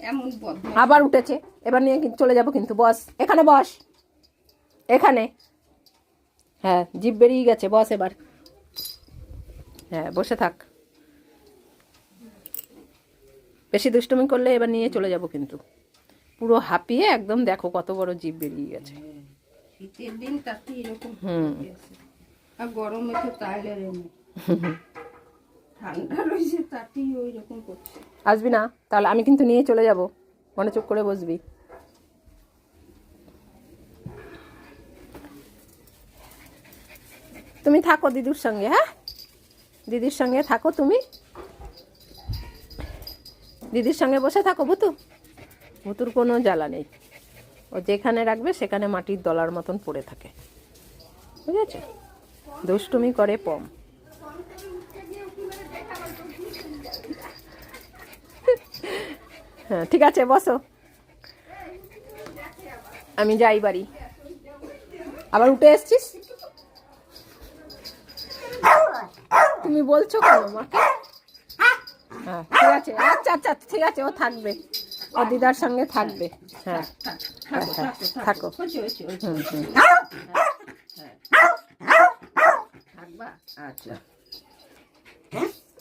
এমন আবার উঠেছে। এবার নিয়ে কি- চলে যাব কিন্তু বস। এখানে বস। এখানে। হ্যাঁ জিভ বেরিয়ে গেছে বস এবার। হ্যাঁ বসে থাক। বেশি দুষ্টুমি করলে এবার নিয়ে চলে যাব কিন্তু। পুরো হাঁপিয়ে একদম দেখো কত বড় জিভ বেরিয়ে গেছে। শীতের দিন তাতে এরকম আর গরমে তো তাইলে ঠান্ডা রয়েছে তাতেই ওই রকম করছে। আসবি না? তাহলে আমি কিন্তু নিয়ে চলে যাব। মনে চুপ করে বসবি। তুমি থাকো দিদির সঙ্গে হ্যাঁ? দিদির সঙ্গে থাকো তুমি। দিদির সঙ্গে বসে থাকো ভুতু। ভুতুর কোনো জ্বালা নেই। ও যেখানে রাখবে সেখানে মাটির দলার মতন পড়ে থাকে। বুঝেছ? দুষ্টুমি করে পম। হ্যাঁ ঠিক আছে বসো। আমি যাই বাড়ি। আবার উঠে এসছিস? তুমি বলছো কেন মাকে হ্যাঁ ঠিক আছে আচ্ছা আচ্ছা ঠিক আছে ও থাকবে। ও দিদার সঙ্গে থাকবে। হ্যাঁ হ্যাঁ, হ্যাঁ, থাকো।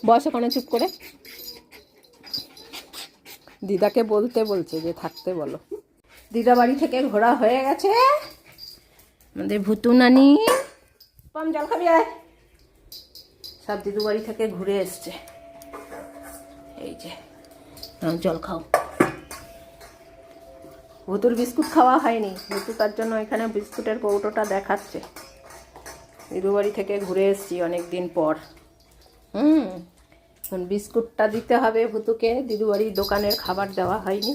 বস ওখানে চুপ করে। দিদাকে বলতে বলছে যে থাকতে বলো। দিদা বাড়ি থেকে ঘোরা হয়ে গেছে। আমাদের ভুতু নানি। পাম, জল খাবি সব দিদু বাড়ি থেকে ঘুরে এসছে। এই যে জল খাও। ভুতুর বিস্কুট খাওয়া হয়নি। ভুতু তার জন্য এখানে বিস্কুটের কৌটোটা দেখাচ্ছে। দিদু বাড়ি থেকে ঘুরে এসছি অনেক দিন পর। হুম। এখন বিস্কুটটা দিতে হবে ভুতুকে। দিদুবাড়ির দোকানের খাবার দেওয়া হয়নি।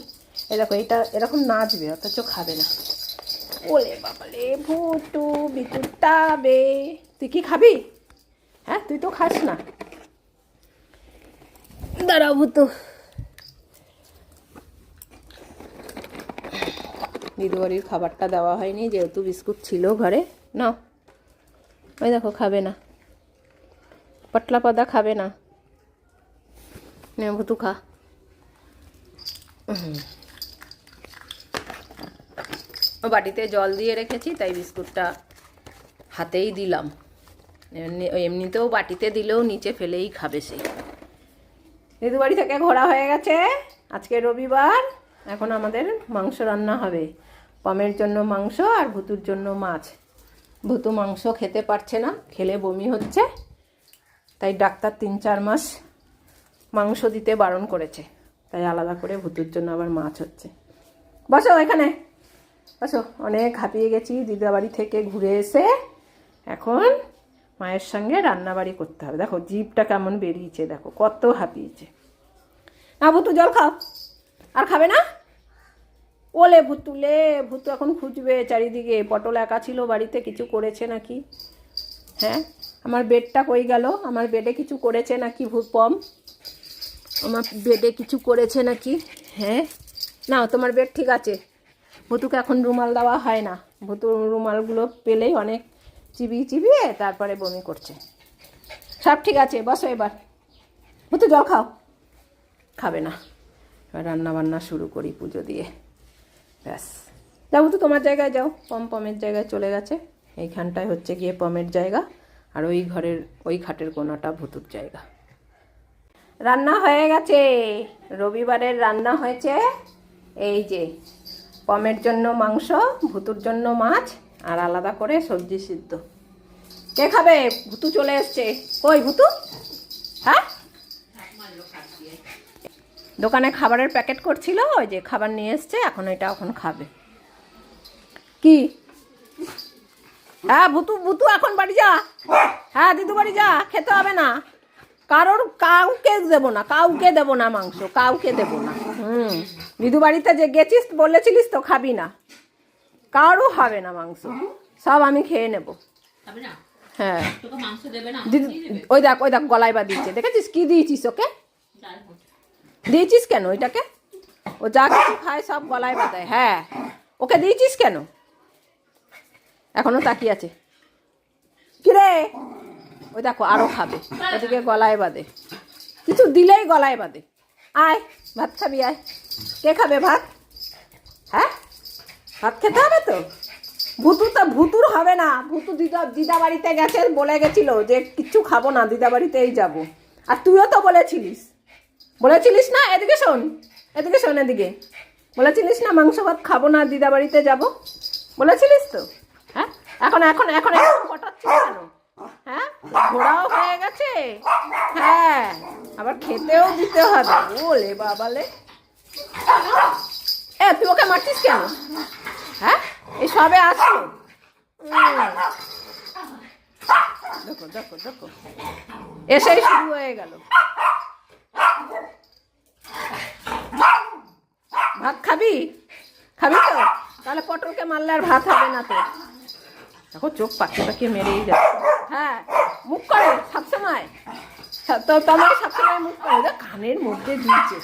এরকম এটা এরকম নাচবে, অথচ খাবে না। ওলে বাবালে, ভুতু বিস্কুটটা বে তুই কি খাবি? হ্যাঁ তুই তো খাস না। দাঁড়াও ভুতু। দিদুবাড়ির খাবারটা দেওয়া হয়নি, যেহেতু বিস্কুট ছিল ঘরে। নাও। ওই দেখো, খাবে না। পটলা পাতা খাবে না। নে ভুতু খা। বাটিতে জল দিয়ে রেখেছি, তাই বিস্কুটটা হাতেই দিলাম। এমনি- এমনিতেও বাটিতে দিলেও নিচে ফেলেই খাবে সেই দিদু বাড়ি থেকে ঘোরা হয়ে গেছে। আজকে রবিবার, এখন আমাদের মাংস রান্না হবে। পমের জন্য মাংস আর ভুতুর জন্য মাছ। ভুতু মাংস খেতে পারছে না, খেলে বমি হচ্ছে। তাই ডাক্তার তিন চার মাস মাংস দিতে বারণ করেছে। তাই আলাদা করে ভুতুর জন্য আবার মাছ হচ্ছে। বসো এখানে। বসো। অনেক হাঁপিয়ে গেছি। দিদাবাড়ি থেকে ঘুরে এসে এখন মায়ের সঙ্গে রান্নাবাড়ি করতে হবে। দেখো জিভটা কেমন বেরিয়েছে, দেখো, কত হাঁপিয়েছে। না, ভুতু, জল খাও। আর খাবে না? ওলে ভুতুলে ভুতু, এখন খুঁজবে চারিদিকে। পটল একা ছিল বাড়িতে, কিছু করেছে নাকি? হ্যাঁ? আমার বেডটা কই গেল? আমার বেডে কিছু করেছে নাকি ভূত পম? আমার বেডে কিছু করেছে নাকি? হ্যাঁ। না তোমার বেড ঠিক আছে। ভুতুকে এখন রুমাল দেওয়া হয় না। ভুতুর রুমালগুলো পেলেই অনেক চিবিয়ে চিবিয়ে তারপরে বমি করছে। সব ঠিক আছে বসো এবার। ভুতু জল খাও। খাবে না। এবার রান্না বান্না শুরু করি পুজো দিয়ে। ব্যাস। যাও তো তোমার জায়গায় যাও। পম পমের জায়গায় চলে গেছে। এইখানটায় হচ্ছে গিয়ে পমের জায়গা। আর ওই ঘরের ওই খাটের কোনাটা ভুতুর জায়গা। রান্না হয়ে গেছে। রবিবারের রান্না হয়েছে এই যে পমের জন্য মাংস, ভুতুর জন্য মাছ, আর আলাদা করে সবজি সিদ্ধ। কে খাবে? ভুতু চলে এসছে। কই ভুতু? হ্যাঁ? দোকানে খাবারের প্যাকেট করছিল, ওই যে খাবার নিয়ে এসছে, এখন এটা এখন খাবে। কি? হ্যাঁ ভুতু ভুতু এখন বাড়ি যা। হ্যাঁ দিদু বাড়ি যা, খেতে হবে না। কারোর কাউকে দেবো না কাউকে দেবো না মাংস কাউকে দেবো না। হুম। দিদু বাড়িতে যে গেছিস বলেছিলিস তো খাবি না। কারও হবে না মাংস। সব আমি খেয়ে নেব। হ্যাঁ। ওই দেখ ওই দেখ গলায় বা দিচ্ছে। দেখেছিস কি দিয়েছিস ওকে? দিয়েছিস কেন ওইটাকে? ও যা কিছু খায় সব গলায় বাঁধায় হ্যাঁ। ওকে দিয়েছিস কেন? এখনও তাকিয়ে আছে। কিরে? ওই দেখো আরও খাবে। ওদিকে গলায় বাঁধে। কিছু দিলেই গলায় বাঁধে। আয়, ভাত খাবি, আয়। কে খাবে ভাত? হ্যাঁ? ভাত খেতে হবে তো? ভুতু তো ভুতুর হবে না। ভুতু দিদা দিদা বাড়িতে গেছে, বলে গেছিল যে কিচ্ছু খাব না, দিদা বাড়িতেই যাব। আর তুইও তো বলেছিলিস। বলেছিলিস না? এদিকে শোন এদিকে শোন এদিকে। বলেছিলিস না মাংস ভাত খাব না, দিদা বাড়িতে যাব? বলেছিলিস তো? হ্যাঁ? এখন এখন এখন এখন পটাচ্ছিস কেন? ঘোড়াও হয়ে গেছে? হ্যাঁ আবার খেতেও দিতে হবে। ওলে বাবালে। এ, তুই ওকে মারছিস কেন? হ্যাঁ এই সবে আসলো। দেখো দেখো দেখো। এসেই শুরু হয়ে গেল। ভাত খাবি? খাবি তো? তাহলে পটলকে মারলে আর ভাত হবে না তো। দেখো, চোখ পাকিয়ে পাকিয়ে মেরেই যাচ্ছে। হ্যাঁ মুখ করে, সবসময়। সব- তো তোমার সবসময় মুখ করে কানের মধ্যে দিয়েছে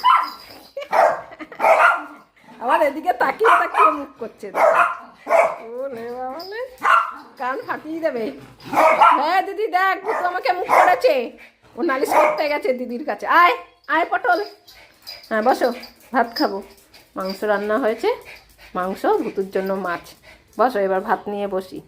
আবার এদিকে তাকিয়ে তাকিয়ে মুখ করছে কান ফাটিয়ে দেবে। হ্যাঁ দিদি, দেখ ভূতু আমাকে মুখ করেছে। ও নালিশ করতে গেছে দিদির কাছে। আয় আয় পটল। হ্যাঁ বসো, ভাত খাব। মাংস রান্না হয়েছে, মাংস, ভুতুর জন্য মাছ। বসো, এবার ভাত নিয়ে বসি।